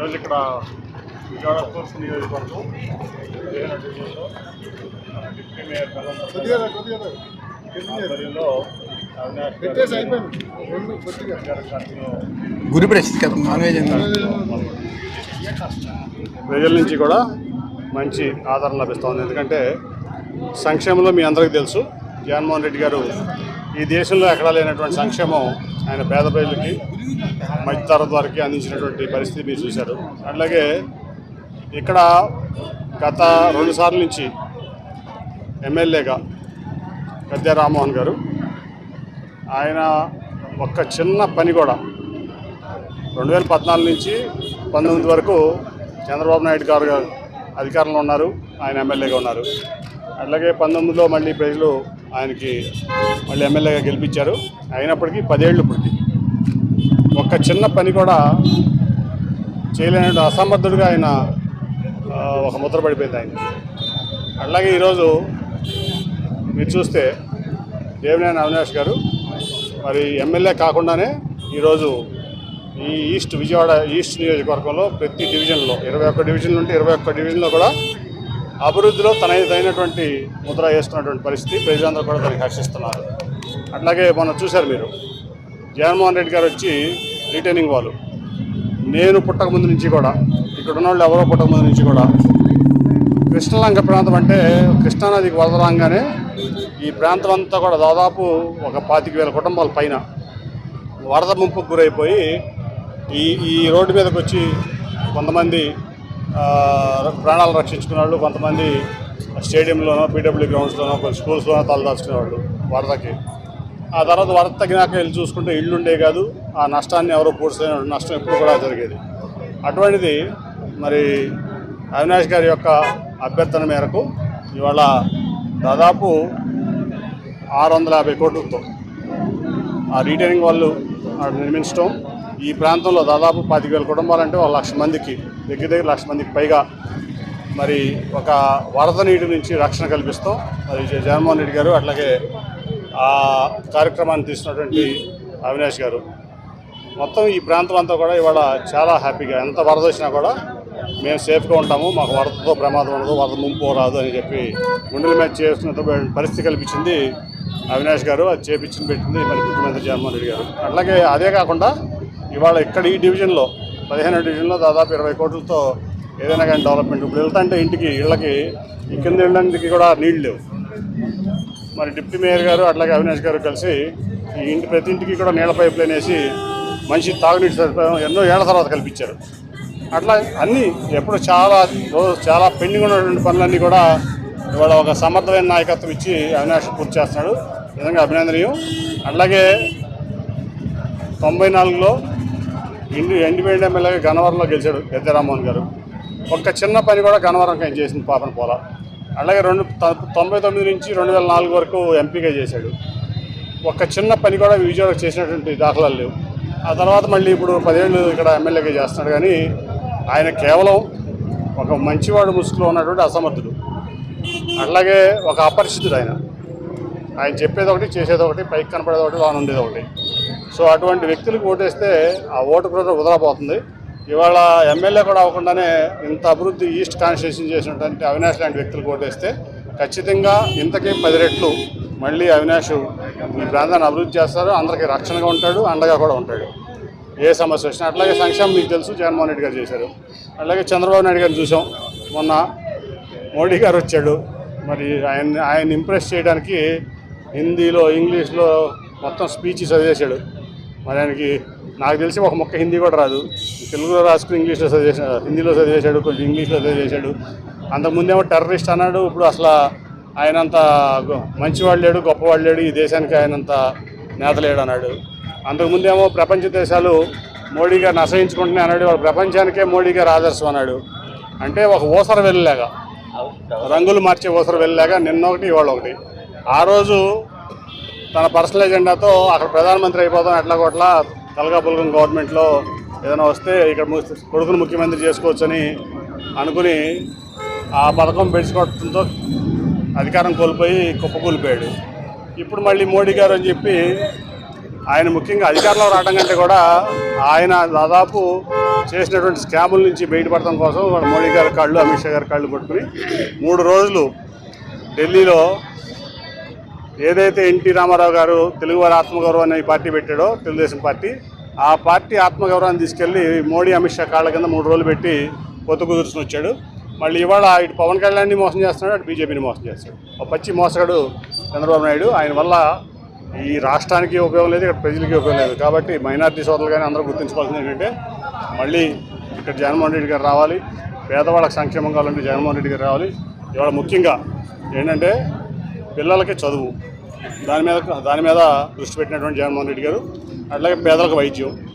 ఈరోజు ఇక్కడ విజయవాడ తూర్పు నియోజకవర్గం డిప్యూటీ మేయర్ ఆధ్వర్యంలో గారు ప్రజల నుంచి కూడా మంచి ఆదరణ లభిస్తోంది. ఎందుకంటే సంక్షేమంలో మీ అందరికీ తెలుసు జగన్మోహన్ రెడ్డి గారు ఈ దేశంలో ఎక్కడా లేనటువంటి సంక్షేమం ఆయన పేద ప్రజలకి మధ్యతరగతి వారికి అందించినటువంటి పరిస్థితి మీరు చూశారు. అట్లాగే ఇక్కడ గత రెండు సార్ల నుంచి ఎమ్మెల్యేగా గద్దె రామ్మోహన్ గారు ఆయన ఒక్క చిన్న పని కూడా రెండు వేల పద్నాలుగు నుంచి పంతొమ్మిది వరకు చంద్రబాబు నాయుడు గారు అధికారంలో ఉన్నారు ఆయన ఎమ్మెల్యేగా ఉన్నారు. అట్లాగే పంతొమ్మిదిలో మళ్ళీ ప్రజలు ఆయనకి మళ్ళీ ఎమ్మెల్యేగా గెలిపించారు. అయినప్పటికీ పదేళ్ళు పుట్టి. ఒక్క చిన్న పని కూడా చేయలేని అసమర్థుడిగా ఆయన ఒక ముద్ర పడిపోయింది ఆయన అలాగే ఈరోజు మీరు చూస్తే దేవినేని అవినాష్ గారు మరి ఎమ్మెల్యే కాకుండానే ఈరోజు ఈ ఈస్ట్ విజయవాడ ఈస్ట్ నియోజకవర్గంలో ప్రతి డివిజన్లో ఇరవై ఒక్క డివిజన్లు ఉంటే ఇరవై ఒక్క డివిజన్లో కూడా అభివృద్ధిలో తనదైనటువంటి ముద్ర వేస్తున్నటువంటి పరిస్థితి ప్రజలందరూ కూడా దానికి హర్షిస్తున్నారు. అట్లాగే మొన్న చూశారు మీరు జగన్మోహన్ రెడ్డి గారు వచ్చి రిటైనింగ్ వాళ్ళు. నేను పుట్టక ముందు నుంచి కూడా ఇక్కడ ఉన్న వాళ్ళు ఎవరో పుట్టక ముందు నుంచి కూడా కృష్ణలంక ప్రాంతం అంటే కృష్ణానదికి వదలంగానే ఈ ప్రాంతం అంతా కూడా దాదాపు ఒక పాతిక వేల కుటుంబాల పైన వరద ముంపుకు గురైపోయి ఈ ఈ రోడ్డు మీదకి వచ్చి కొంతమంది ప్రాణాలు రక్షించుకునే వాళ్ళు కొంతమంది స్టేడియంలోనో పీడబ్ల్యూ గ్రౌండ్స్లోనో కొన్ని స్కూల్స్లోనో తలదాచుకునేవాళ్ళు వరదకి. ఆ తర్వాత వరద తగ్గినాక వెళ్ళి చూసుకుంటే ఇళ్ళు ఉండే కాదు ఆ నష్టాన్ని ఎవరో పూడ్చలేని నష్టం ఎప్పుడు కూడా జరిగేది. అటువంటిది మరి అవినాష్ గారి యొక్క అభ్యర్థన మేరకు ఇవాళ దాదాపు ఆరు వందల యాభై కోట్లతో ఆ రీటైనింగ్ వాళ్ళు నిర్మించడం ఈ ప్రాంతంలో దాదాపు పాతిక వేల కుటుంబాలంటే ఒక లక్ష మందికి దగ్గర దగ్గర లక్ష మందికి పైగా మరి ఒక వరద నీటి నుంచి రక్షణ కల్పిస్తాం మరి జగన్మోహన్ రెడ్డి గారు అట్లాగే ఆ కార్యక్రమాన్ని తీసినటువంటి అవినాష్ గారు. మొత్తం ఈ ప్రాంతం అంతా కూడా ఇవాళ చాలా హ్యాపీగా ఎంత వరద వచ్చినా కూడా మేము సేఫ్గా ఉంటాము మాకు వరదతో ప్రమాదం ఉండదు వరద ముంపు రాదు అని చెప్పి గుండెల మీద చేస్తున్న పరిస్థితి కల్పించింది అవినాష్ గారు అది చేపించింది పెట్టింది మరి ముఖ్యమంత్రి జగన్మోహన్ రెడ్డి గారు. అట్లాగే అదే కాకుండా ఇవాళ ఇక్కడ ఈ డివిజన్లో? పదిహేను డివిజన్లో దాదాపు ఇరవై కోట్లతో ఏదైనా కానీ డెవలప్మెంట్ ఇప్పుడు వెళ్తాంటే ఇంటికి ఇళ్ళకి ఈ కింద వెళ్ళడానికి కూడా నీళ్ళు లేవు. మరి డిప్యూటీ మేయర్ గారు అట్లాగే అవినాష్ గారు కలిసి ఈ ఇంటి ప్రతి ఇంటికి కూడా నీళ్ళ పైప్ లైన్ వేసి మంచి తాగునీటి సదుపాయం ఎన్నో ఏళ్ళ తర్వాత కల్పించారు. అట్లా అన్నీ ఎప్పుడు చాలా రోజు చాలా పెండింగ్ ఉన్నటువంటి పనులన్నీ కూడా ఇవాళ ఒక సమర్థమైన నాయకత్వం ఇచ్చి అవినాష్ పూర్తి చేస్తున్నాడు. నిజంగా అభినందనీయం. అట్లాగే తొంభై నాలుగులో ఇండి ఇండిపెండెంట్ ఎమ్మెల్యేగా గన్నవరంలో గెలిచాడు గద్దె రామ్మోహన్ గారు. ఒక్క చిన్న పని కూడా గన్నవరం చేసింది పాపన పోల. అలాగే రెండు తొంభై తొమ్మిది నుంచి రెండు వేల నాలుగు వరకు ఎంపీగా చేశాడు. ఒక్క చిన్న పని కూడా విజయవాడ చేసినటువంటి దాఖలాలు లేవు. ఆ తర్వాత మళ్ళీ ఇప్పుడు పదేళ్ళు ఇక్కడ ఎమ్మెల్యేగా చేస్తున్నాడు కానీ ఆయన కేవలం ఒక మంచివాడు ముసుగులో ఉన్నటువంటి అసమర్థుడు. అట్లాగే ఒక అపరిచితుడు ఆయన. ఆయన చెప్పేది ఒకటి చేసేది ఒకటి పైకి కనపడేది ఒకటి లోన ఉండేది ఒకటి. సో అటువంటి వ్యక్తులకు ఓటేస్తే ఆ ఓటు కూడా వదలపోతుంది ఇవాళ ఎమ్మెల్యే కూడా అవ్వకుండానే ఇంత అభివృద్ధి ఈస్ట్ కాన్స్టిట్యూషన్ చేసినటువంటి అవినాష్ లాంటి వ్యక్తులకు ఓటేస్తే ఖచ్చితంగా ఇంతకీ పది రెట్లు మళ్ళీ అవినాష్ ఈ ప్రాంతాన్ని అభివృద్ధి చేస్తారు అందరికీ రక్షణగా ఉంటాడు అండగా కూడా ఉంటాడు. ఏ సమస్య వచ్చినా అట్లాగే సంక్షేమం మీకు తెలుసు జగన్మోహన్ రెడ్డి గారు చేశారు. అలాగే చంద్రబాబు నాయుడు గారిని చూసాం మొన్న. మోడీ గారు వచ్చాడు. మరి ఆయన ఆయన ఇంప్రెస్ చేయడానికి హిందీలో ఇంగ్లీష్లో మొత్తం స్పీచ్ చదివేశాడు. మరి ఆయనకి నాకు తెలిసి ఒక మొక్క హిందీ కూడా రాదు. తెలుగులో రాసుకుని ఇంగ్లీష్లో చదివేశాడు హిందీలో చదివేశాడు కొంచెం ఇంగ్లీష్లో చదివేశాడు. అంతకుముందేమో టెర్రరిస్ట్ అన్నాడు. ఇప్పుడు అసలు ఆయనంత గొ- మంచివాడు లేడు గొప్పవాడు లేడు ఈ దేశానికి ఆయనంత నేత లేడు అన్నాడు. అంతకుముందేమో ప్రపంచ దేశాలు మోడీ గారిని అన్నాడు. వాళ్ళు ప్రపంచానికే మోడీ గారు ఆదర్శం అన్నాడు. అంటే ఒక ఓసర వెళ్ళలేక రంగులు మార్చే ఓసర వెళ్ళలేగా నిన్న ఒకటి ఇవాళ ఒకటి. ఆ రోజు తన పర్సనల్ ఎజెండాతో అక్కడ ప్రధానమంత్రి అయిపోతాం ఎట్లా కొట్లా తలగా పులగం గవర్నమెంట్లో ఏదైనా వస్తే ఇక్కడ ము- కొడుకును ముఖ్యమంత్రి చేసుకోవచ్చని అనుకుని ఆ పథకం పెంచుకోవడంతో అధికారం కోల్పోయి కుప్పకూలిపోయాడు ఇప్పుడు మళ్ళీ మోడీ గారు అని చెప్పి ఆయన ముఖ్యంగా అధికారంలో రావడం కంటే కూడా ఆయన దాదాపు చేసినటువంటి స్కాముల నుంచి బయటపడటం కోసం మోడీ గారి కాళ్ళు అమిత్ షా గారి కాళ్ళు పట్టుకుని మూడు రోజులు ఢిల్లీలో ఏదైతే ఎన్టీ రామారావు గారు తెలుగువారి ఆత్మగౌరవం అనే పార్టీ పెట్టాడో తెలుగుదేశం పార్టీ ఆ పార్టీ ఆత్మగౌరవాన్ని తీసుకెళ్ళి మోడీ అమిత్ షా కాళ్ళ కింద మూడు రోజులు పెట్టి పొత్తు కుదుర్చుని వచ్చాడు. మళ్ళీ ఇవాళ ఇటు పవన్ కళ్యాణ్ని మోసం చేస్తున్నాడు అటు బీజేపీని మోసం చేస్తాడు ఒక పచ్చి మోసగాడు చంద్రబాబు నాయుడు. ఆయన వల్ల ఈ రాష్ట్రానికి ఉపయోగం లేదు ఇక్కడ ప్రజలకి ఉపయోగం లేదు. కాబట్టి మైనార్టీ సోదరులు కానీ అందరూ గుర్తించుకోవాల్సింది ఏంటంటే మళ్ళీ ఇక్కడ జగన్మోహన్ రెడ్డి గారు రావాలి. పేదవాళ్ళకి సంక్షేమం కావాలంటే జగన్మోహన్ రెడ్డి గారు రావాలి. ఇవాళ ముఖ్యంగా ఏంటంటే పిల్లలకి చదువు. దాని మీద దాని మీద దృష్టి పెట్టినటువంటి జగన్మోహన్ రెడ్డి గారు అట్లాగే పేదలకు వైద్యం.